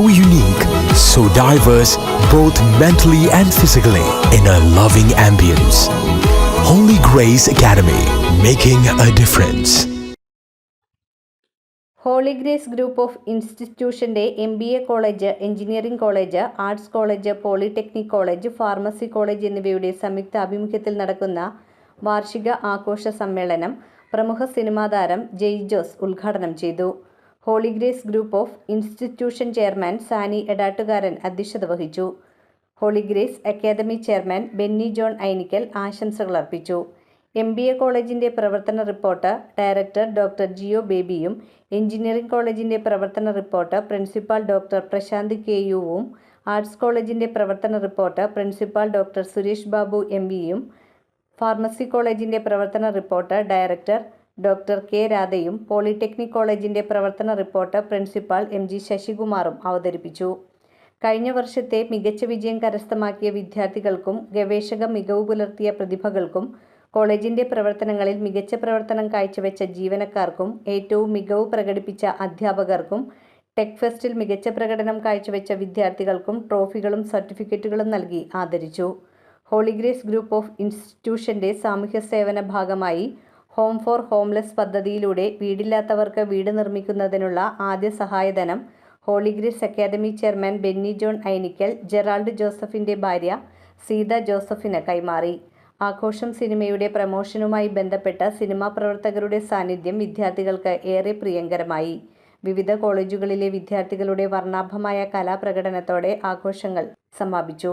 so unique, so diverse, both mentally and physically, in a loving ambience. Holy Grace Academy, making a difference. Holy Grace group of ഇൻസ്റ്റിറ്റ്യൂഷന്റെ M B A college engineering college arts college polytechnic college pharmacy college എന്നിവയുടെ സംയുക്ത ആഭിമുഖ്യത്തിൽ നടക്കുന്ന വാർഷിക ആഘോഷ സമ്മേളനം പ്രമുഖ cinema താരം ജെയ് ജോസ് ഉദ്ഘാടനം ചെയ്തു Holy Grace group of institution chairman Sani Edattukaran അധ്യക്ഷത വഹിച്ചു. Holy grace academy chairman Benny John Ainikkal ആശംസകൾ അർപ്പിച്ചു. എം ബി എ കോളേജിന്റെ പ്രവർത്തന റിപ്പോർട്ട് ഡയറക്ടർ ഡോക്ടർ ജിയോ ബേബിയും എഞ്ചിനീയറിംഗ് കോളേജിന്റെ പ്രവർത്തന report principal doctor Prashanth K യുവും arts കോളേജിന്റെ പ്രവർത്തന report principal doctor Suresh Babu M ബിയും ഫാർമസി കോളേജിന്റെ പ്രവർത്തന റിപ്പോർട്ട് ഡയറക്ടർ ഡോക്ടർ കെ രാധയും പോളിടെക്നിക് കോളേജിന്റെ പ്രവർത്തന റിപ്പോർട്ട് പ്രിൻസിപ്പാൾ എം ജി ശശികുമാറും അവതരിപ്പിച്ചു. കഴിഞ്ഞ വർഷത്തെ മികച്ച വിജയം കരസ്ഥമാക്കിയ വിദ്യാർത്ഥികൾക്കും ഗവേഷക മികവ് പുലർത്തിയ പ്രതിഭകൾക്കും കോളേജിന്റെ പ്രവർത്തനങ്ങളിൽ മികച്ച പ്രവർത്തനം കാഴ്ചവെച്ച ജീവനക്കാർക്കും ഏറ്റവും മികവ് പ്രകടിപ്പിച്ച അധ്യാപകർക്കും ടെക് ഫെസ്റ്റിൽ മികച്ച പ്രകടനം കാഴ്ചവെച്ച വിദ്യാർത്ഥികൾക്കും ട്രോഫികളും സർട്ടിഫിക്കറ്റുകളും നൽകി ആദരിച്ചു. ഹോളിഗ്രേസ് ഗ്രൂപ്പ് ഓഫ് ഇൻസ്റ്റിറ്റ്യൂഷന്റെ സാമൂഹ്യ സേവന ഭാഗമായി ഹോം ഫോർ ഹോംലെസ് പദ്ധതിയിലൂടെ വീടില്ലാത്തവർക്ക് വീട് നിർമ്മിക്കുന്നതിനുള്ള ആദ്യ സഹായധനം Holy Grace academy chairman Benny John Ainikkal Gerald ജോസഫിന്റെ ഭാര്യ സീത ജോസഫിന് കൈമാറി. ആഘോഷം സിനിമയുടെ പ്രമോഷനുമായി ബന്ധപ്പെട്ട സിനിമാ പ്രവർത്തകരുടെ സാന്നിധ്യം വിദ്യാർത്ഥികൾക്ക് ഏറെ പ്രിയങ്കരമായി. വിവിധ കോളേജുകളിലെ വിദ്യാർത്ഥികളുടെ വർണാഭമായ കലാപ്രകടനത്തോടെ ആഘോഷങ്ങൾ സമാപിച്ചു.